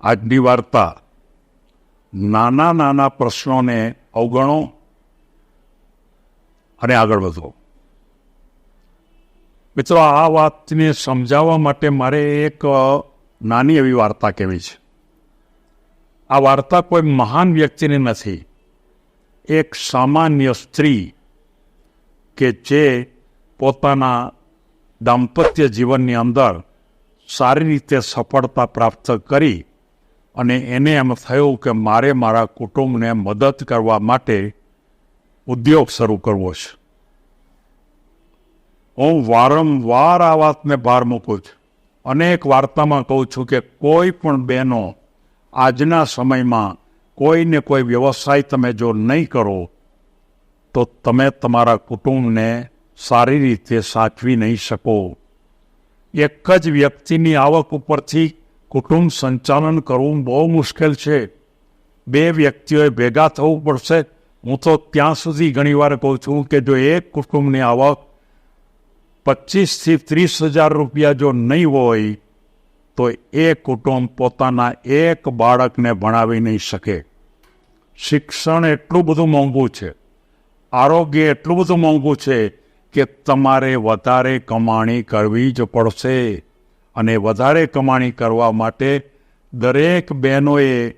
આજની વાર્તા નાના નાના પ્રશ્નોને અવગણો અને આગળ વધો. મિત્રો, આ વાતને સમજાવવા માટે મારે એક નાની એવી વાર્તા કહેવી છે. આ વાર્તા કોઈ મહાન વ્યક્તિની નથી. એક સામાન્ય સ્ત્રી કે જે પોતાના દાંપત્ય જીવનની અંદર સારી રીતે સફળતા પ્રાપ્ત કરી અને એને એમ થયું કે મારે મારા કુટુંબને મદદ કરવા માટે ઉદ્યોગ શરૂ કરવો છે. હું વારંવાર આ વાતને ભાર મૂકું છું. અનેક વાર્તામાં કહું છું કે કોઈ પણ બહેનો આજના સમયમાં કોઈને કોઈ વ્યવસાય તમે જો નહીં કરો, તો તમે તમારા કુટુંબને સારી રીતે સાચવી નહીં શકો. એક જ વ્યક્તિની આવક ઉપરથી કુટુંબ સંચાલન કરવું બહુ મુશ્કેલ છે. બે વ્યક્તિઓએ ભેગા થવું પડશે. હું તો ત્યાં સુધી ઘણીવાર કહું છું કે જો એક કુટુંબની આવક પચીસથી ત્રીસ હજાર રૂપિયા જો નહીં હોય, તો એ કુટુંબ પોતાના એક બાળકને ભણાવી નહીં શકે. શિક્ષણ એટલું બધું મોંઘું છે. આરોગ્ય એટલું બધું મોંઘું છે કે તમારે વધારે કમાણી કરવી જ પડશે. અને વધારે કમાણી કરવા માટે દરેક બહેનોએ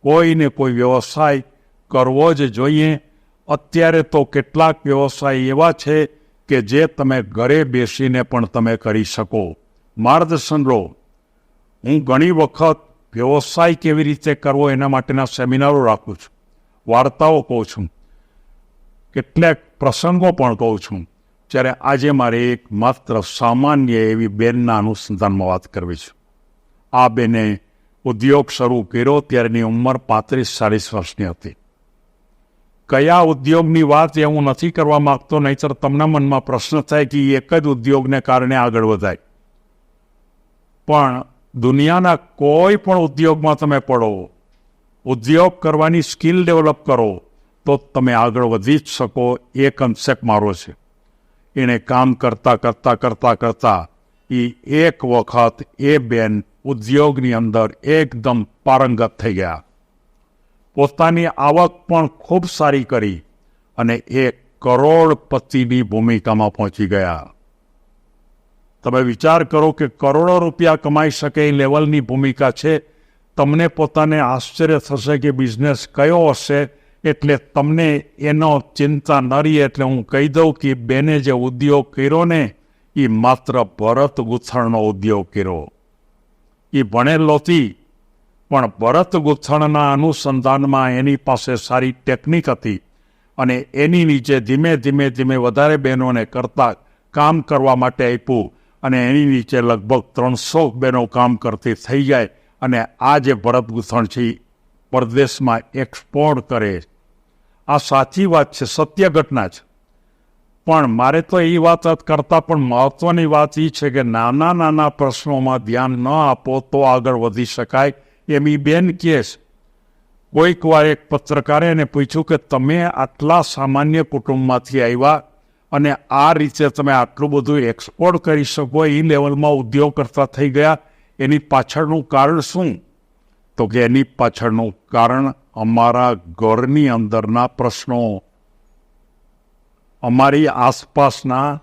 કોઈને કોઈ વ્યવસાય કરવો જ જોઈએ. અત્યારે તો કેટલાક વ્યવસાય એવા છે કે જે તમે ઘરે બેસીને પણ તમે કરી શકો. માર્ગદર્શન લો. હું ઘણી વખત વ્યવસાય કેવી રીતે કરવો એના માટેના સેમિનારો રાખું છું. વાર્તાઓ કહું છું. કેટલાક પ્રસંગો પણ કહું છું. જ્યારે આજે મારે એક માત્ર સામાન્ય એવી બેનના અનુસંધાનમાં વાત કરવી છે. આ બેને ઉદ્યોગ શરૂ કર્યો ત્યારેની ઉંમર પાંત્રીસ ચાલીસ વર્ષની હતી. કયા ઉદ્યોગની વાત એ હું નથી કરવા માંગતો, નહીતર તમને મનમાં પ્રશ્ન થાય કે એક જ ઉદ્યોગને કારણે આગળ વધાય. પણ દુનિયાના કોઈ પણ ઉદ્યોગમાં તમે પડો, ઉદ્યોગ કરવાની સ્કિલ ડેવલપ કરો, તો તમે આગળ વધી જ શકો, એ કન્સેપ્ટ મારો છે. એણે કામ કરતા કરતા કરતા કરતા એ એક વખત એ બેન ઉદ્યોગની અંદર એકદમ પારંગત થઈ ગયા. પોતાની આવક પણ ખૂબ સારી કરી અને એ કરોડપતિની ભૂમિકામાં પહોંચી ગયા. તમે વિચાર કરો કે કરોડો રૂપિયા કમાઈ શકે એ લેવલની ભૂમિકા છે. તમને પોતાને આશ્ચર્ય થશે કે બિઝનેસ કયો હશે એટલે તમને એનો ચિંતા ન રહી એટલે હું કહી દઉં કે બેને જે ઉદ્યોગ કર્યો ને એ માત્ર ભરત ગૂંથણનો ઉદ્યોગ કર્યો. એ ભણેલો હતી પણ ભરત ગૂંથણના અનુસંધાનમાં એની પાસે સારી ટેકનિક હતી અને એની નીચે ધીમે ધીમે ધીમે વધારે બહેનોને કરતા કામ કરવા માટે આપ્યું અને એની નીચે લગભગ ત્રણસો બહેનો કામ કરતી થઈ જાય અને આ જે ભરત ગૂંથણ છે પરદેશમાં એક્સપોર્ટ કરે આ સાચી વાત છે, સત્ય ઘટના છે. પણ મારે તો એ વાત કરતાં પણ મહત્વની વાત એ છે કે નાના નાના પ્રશ્નોમાં ધ્યાન ન આપો તો આગળ વધી શકાય એમ એ બેન છે. કોઈક વાર એક પત્રકારે એને પૂછ્યું કે તમે આટલા સામાન્ય કુટુંબમાંથી આવ્યા અને આ રીતે તમે આટલું બધું એક્સપોર્ટ કરી શકો એ લેવલમાં ઉદ્યોગ કરતા થઈ ગયા, એની પાછળનું કારણ શું? તો કે એની પાછળનું કારણ અમારા ઘરની અંદરના પ્રશ્નો, અમારી આસપાસના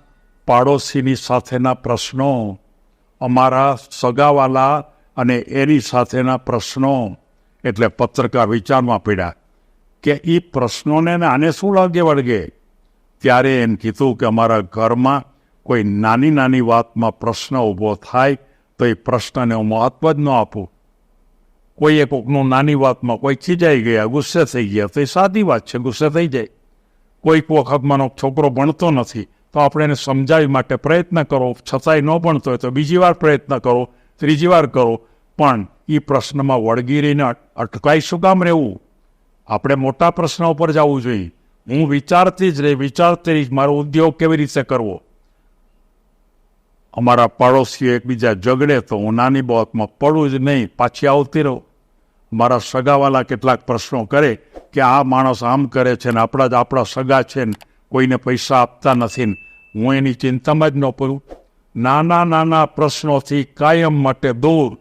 પાડોશીની સાથેના પ્રશ્નો, અમારા સગાવાલા અને એની સાથેના પ્રશ્નો, એટલે પત્રકાર વિચારમાં પડ્યા કે એ પ્રશ્નોને આને શું લાગે વળગે? ત્યારે એમ કીધું કે અમારા ઘરમાં કોઈ નાની નાની વાતમાં પ્રશ્ન ઊભો થાય તો એ પ્રશ્નને હું મહત્વ જ ન આપું. કોઈએ કોકનું નાની વાતમાં કોઈ ખીજાઈ ગયા, ગુસ્સે થઈ ગયા, તો એ સાદી વાત છે, ગુસ્સે થઈ જાય. કોઈક વખત માનો છોકરો ભણતો નથી, તો આપણે એને સમજાવી માટે પ્રયત્ન કરો. છતાંય ન ભણતો હોય તો બીજી વાર પ્રયત્ન કરો, ત્રીજી વાર કરો. પણ એ પ્રશ્નમાં વળગી અટકાઈ શું કામ રહેવું? આપણે મોટા પ્રશ્ન ઉપર જવું જોઈએ. હું વિચારતી જ રહી, વિચારતી જ મારો ઉદ્યોગ કેવી રીતે કરવો? અમારા પાડોશીઓ એકબીજા ઝઘડે તો હું નાની બાબતમાં પડું જ નહીં, પાછી આવતી રહું. મારા સગાવાલા કેટલાક પ્રશ્નો કરે કે આ માણસ આમ કરે છે ને આપણા જ આપણા સગા છે ને કોઈને પૈસા આપતા નથી ને હું એની ચિંતામાં જ ન પડું. નાના નાના પ્રશ્નોથી કાયમ માટે દૂર.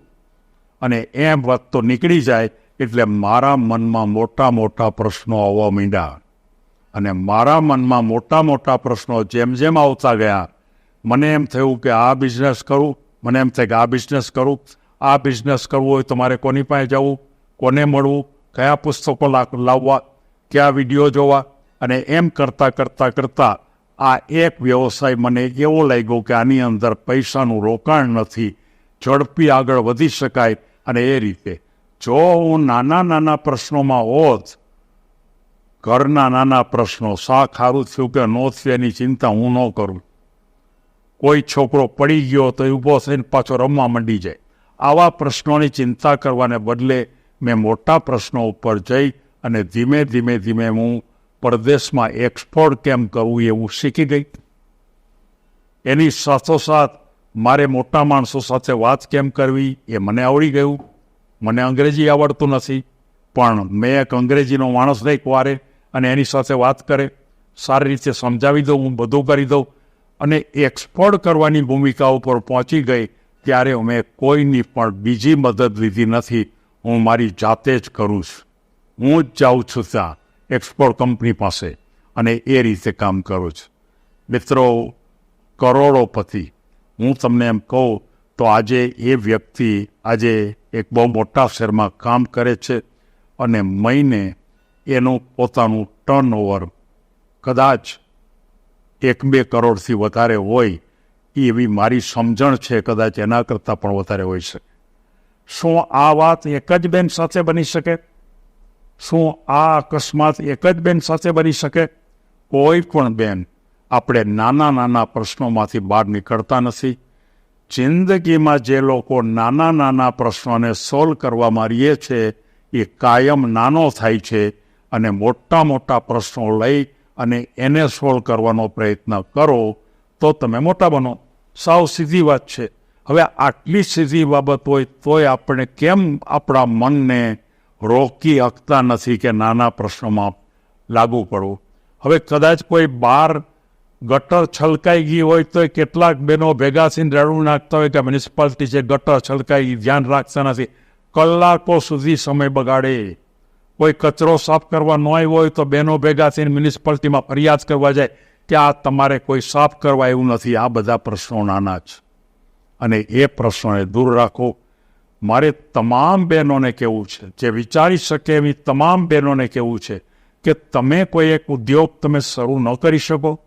અને એમ વાત તો નીકળી જાય એટલે મારા મનમાં મોટા મોટા પ્રશ્નો આવવા માંડ્યા. અને મારા મનમાં મોટા મોટા પ્રશ્નો જેમ જેમ આવતા ગયા, મને એમ થયું કે આ બિઝનેસ કરું, મને એમ થાય કે આ બિઝનેસ કરું. આ બિઝનેસ કરવું હોય તો મારે કોની પાસે જવું? કોને મળવું, કયા પુસ્તકો લાવવા, કયા વીડિયો જોવા, અને એમ કરતાં કરતાં કરતાં આ એક વ્યવસાય મને એવો લાગ્યો કે આની અંદર પૈસાનું રોકાણ નથી, ઝડપી આગળ વધી શકાય અને એ રીતે. જો હું નાના નાના પ્રશ્નોમાં હોત, ઘરના નાના પ્રશ્નો શા ખારું થયું કે ન થયું એની ચિંતા હું ન કરું. કોઈ છોકરો પડી ગયો તો ઊભો થઈને પાછો રમવા માંડી જાય. આવા પ્રશ્નોની ચિંતા કરવાને બદલે મેં મોટા પ્રશ્નો ઉપર જઈ અને ધીમે ધીમે ધીમે હું પરદેશમાં એક્સપોર્ટ કેમ કરવું એવું શીખી ગઈ. એની સાથોસાથ મારે મોટા માણસો સાથે વાત કેમ કરવી એ મને આવડી ગયું. મને અંગ્રેજી આવડતું નથી, પણ મેં એક અંગ્રેજીનો માણસ નહીં વારે અને એની સાથે વાત કરે. સારી રીતે સમજાવી દઉં, હું બધું કરી દઉં અને એક્સપોર્ટ કરવાની ભૂમિકા ઉપર પહોંચી ગઈ, ત્યારે મેં કોઈની પણ બીજી મદદ લીધી નથી. હું મારી જાતે જ કરું છું. હું જ જાઉં છું ત્યાં એક્સપોર્ટ કંપની પાસે, અને એ રીતે કામ કરું છું. મિત્રો, કરોડોપતિ, હું તમને એમ કહું, તો આજે એ વ્યક્તિ આજે એક બહુ મોટા શહેરમાં કામ કરે છે, અને મહિને એનું પોતાનું ટર્ન ઓવર કદાચ એક બે કરોડથી વધારે હોય એવી મારી સમજણ છે, કદાચ એના કરતાં પણ વધારે હોઈ શકે. શું આ વાત એક જ બેન સાથે બની શકે? શું આ અકસ્માત એક જ બેન સાથે બની શકે? કોઈ પણ બેન આપણે નાના નાના પ્રશ્નોમાંથી બહાર નીકળતા નથી. જિંદગીમાં જે લોકો નાના નાના પ્રશ્નોને સોલ્વ કરવા મારીએ છે, એ કાયમ નાનો થાય છે અને મોટા મોટા પ્રશ્નો લઈ અને એને સોલ્વ કરવાનો પ્રયત્ન કરો તો તમે મોટા બનો. સાવ સીધી વાત છે. હવે આટલી સીધી બાબત હોય તોય આપણે કેમ આપણા મનને રોકી શકતા નથી કે નાના પ્રશ્નોમાં લાગુ પડવું? હવે કદાચ કોઈ બાર ગટર છલકાઈ ગઈ હોય તો કેટલાક બહેનો ભેગા થઈને રડવું નાખતા હોય કે મ્યુનિસિપાલિટી છે ગટર છલકાઈ ધ્યાન રાખતા નથી. કલાકો સુધી સમય બગાડે. કોઈ કચરો સાફ કરવા ન આવ્યો હોય તો બહેનો ભેગા થઈને મ્યુનિસિપાલિટીમાં ફરિયાદ કરવા જાય. કે આ તમારે કોઈ સાફ કરવા એવું નથી. આ બધા પ્રશ્નો નાના છે અને એ પ્રશ્નોને દૂર રાખો. મારે તમામ બહેનોને કહેવું છે, જે વિચારી શકે એવી તમામ બહેનોને કહેવું છે કે તમે કોઈ એક ઉદ્યોગ તમે શરૂ ન કરી શકો.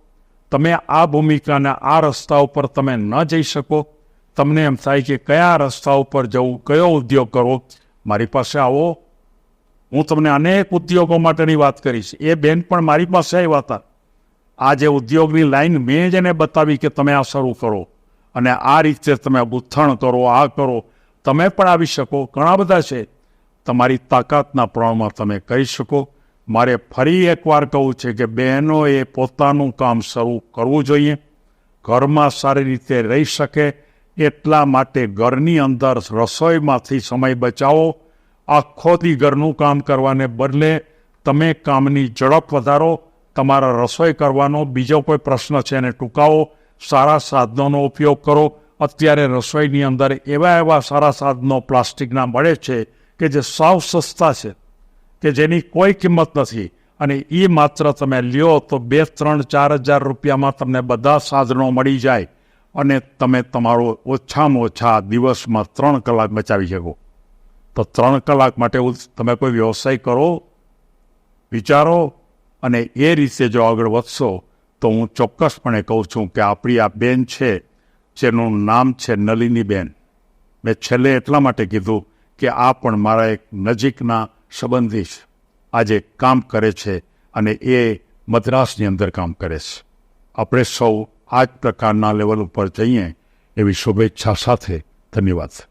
તમે આ ભૂમિકાના આ રસ્તા ઉપર તમે ન જઈ શકો. તમને એમ થાય કે કયા રસ્તા ઉપર જવું, કયો ઉદ્યોગ કરવો? મારી પાસે આવો. હું તમને અનેક ઉદ્યોગો માટેની વાત કરીશ. એ બેન પણ મારી પાસે આવ્યા હતા. આ જે ઉદ્યોગની લાઈન મેં જ એને બતાવી કે તમે આ શરૂ કરો. અને આ રીતે તમે ગૂંથણ કરો, આ કરો, તમે પણ આવી શકો. ઘણા બધા છે. તમારી તાકાતના પ્રમાણમાં તમે કહી શકો. મારે ફરી એકવાર કહું છે કે બહેનોએ પોતાનું કામ શરૂ કરવું જોઈએ. ઘરમાં સારી રીતે રહી શકે. એટલા માટે ઘરની અંદર રસોઈમાંથી સમય બચાવો. આખોથી ઘરનું કામ કરવાને બદલે તમે કામની ઝડપ વધારો. તમારા રસોઈ કરવાનો બીજો કોઈ પ્રશ્ન છે એને ટૂંકાવો. સારા સાધનોનો ઉપયોગ કરો. અત્યારે રસોઈની અંદર એવા એવા સારા સાધનો પ્લાસ્ટિકના મળે છે કે જે સાવ સસ્તા છે, કે જેની કોઈ કિંમત નથી. અને એ માત્ર તમે લ્યો તો બે, ત્રણ, ચાર હજાર રૂપિયામાં તમને બધા સાધનો મળી જાય અને તમે તમારો ઓછામાં ઓછા દિવસમાં ત્રણ કલાક બચાવી શકો. તો ત્રણ કલાક માટે તમે કોઈ વ્યવસાય કરો, વિચારો અને એ રીતે જો આગળ વધશો તો હું ચોક્કસપણે કહું છું કે આપણી આ બેન છે, જેનું નામ છે નલિની બેન મેં છેલ્લે એટલા માટે કીધું કે આ પણ મારા એક નજીકના સંબંધી છે. આજે કામ કરે છે અને એ મદ્રાસની અંદર કામ કરે છે. આપણે સૌ આ જ પ્રકારના લેવલ ઉપર જઈએ એવી શુભેચ્છા સાથે ધન્યવાદ.